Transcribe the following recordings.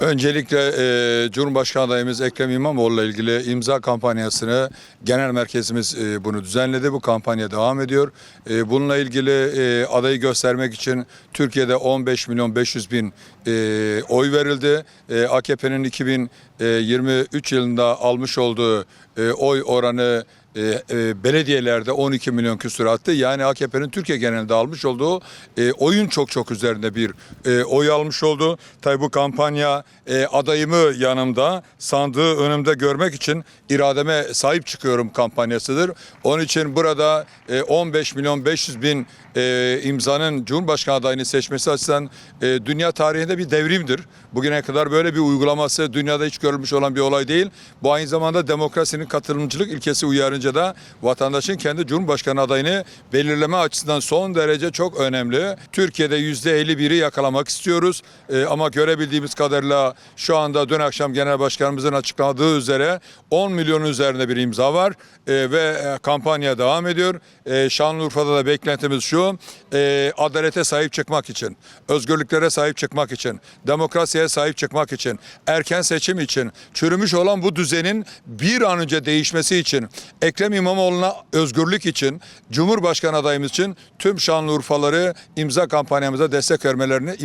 Öncelikle e, Cumhurbaşkanı adayımız Ekrem İmamoğlu ile ilgili imza kampanyasını genel merkezimiz e, bunu düzenledi. Bu kampanya devam ediyor. E, bununla ilgili e, adayı göstermek için Türkiye'de 15 milyon 500 bin e, oy verildi. E, AKP'nin 2023 yılında almış olduğu e, oy oranı e, e, belediyelerde 12 milyon küsur attı. Yani AKP'nin Türkiye genelinde almış olduğu e, oyun çok çok üzerinde bir e, oy almış oldu. Tabi bu kampanya e, adayımı yanımda, sandığı önümde görmek için irademe sahip çıkıyorum kampanyasıdır. Onun için burada e, 15 milyon 500 bin e, imzanın Cumhurbaşkanı adayını seçmesi açısından e, dünya tarihinde bir devrimdir. Bugüne kadar böyle bir uygulaması dünyada hiç görülmüş olan bir olay değil. Bu aynı zamanda demokrasinin katılımcılık ilkesi uyarınca da vatandaşın kendi Cumhurbaşkanı adayını belirleme açısından son derece çok önemli. Türkiye'de %51'i yakalamak istiyoruz. E, ama görebildiğimiz kadarıyla şu anda dün akşam Genel Başkanımızın açıkladığı üzere 10 milyonun üzerinde bir imza var E, ve e, kampanya devam ediyor. E, Şanlıurfa'da da beklentimiz şu, e, adalete sahip çıkmak için, özgürlüklere sahip çıkmak için, demokrasiye sahip çıkmak için, erken seçim için, çürümüş olan bu düzenin bir an önce değişmesi için, Ekrem İmamoğlu'na özgürlük için, Cumhurbaşkanı adayımız için tüm Şanlıurfaları imza kampanyamıza destek vermelerini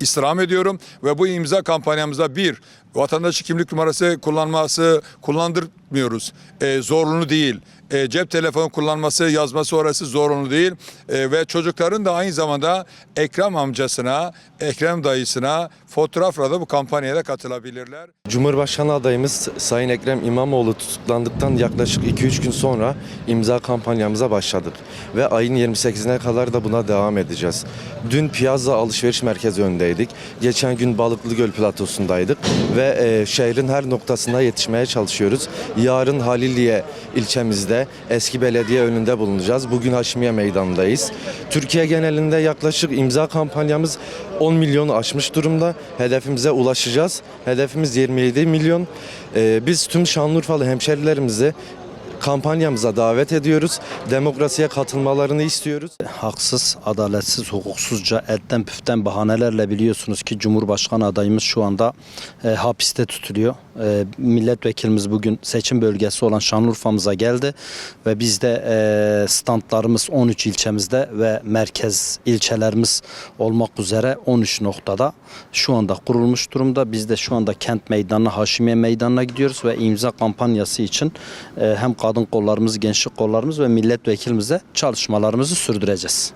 istirham ediyorum. Ve bu imza kampanyamızda bir vatandaşı kimlik numarası kullanması kullandırmıyoruz. E, zorunlu değil. E, cep telefonu kullanması, yazması orası zorunlu değil. E, ve çocukların da aynı zamanda Ekrem amcasına, Ekrem dayısına fotoğrafla da bu kampanyaya da katılabilirler. Cumhurbaşkanı adayımız Sayın Ekrem İmamoğlu tutuklandıktan yaklaşık 2-3 gün sonra imza kampanyamıza başladık. Ve ayın 28'ine kadar da buna devam edeceğiz. Dün Piazza Alışveriş Merkezi önündeydik. Geçen gün Balıklıgöl Platosu'ndaydık. Ve e, şehrin her noktasına yetişmeye çalışıyoruz. Yarın Haliliye ilçemizde eski belediye önünde bulunacağız. Bugün Haşimiye Meydanı'ndayız. Türkiye genelinde yaklaşık imza kampanyamız 10 milyonu aşmış durumda. Hedefimize ulaşacağız. Hedefimiz 27 milyon. Ee, biz tüm Şanlıurfalı hemşerilerimizi kampanyamıza davet ediyoruz. Demokrasiye katılmalarını istiyoruz. haksız, adaletsiz, hukuksuzca elden püften bahanelerle biliyorsunuz ki Cumhurbaşkanı adayımız şu anda e, hapiste tutuluyor. E, milletvekilimiz bugün seçim bölgesi olan Şanlıurfa'mıza geldi ve biz de e, standlarımız 13 ilçemizde ve merkez ilçelerimiz olmak üzere 13 noktada şu anda kurulmuş durumda. Biz de şu anda kent meydanına, Haşimiye meydanına gidiyoruz ve imza kampanyası için e, hem kadın kollarımız, gençlik kollarımız ve milletvekilimizle çalışmalarımızı sürdüreceğiz.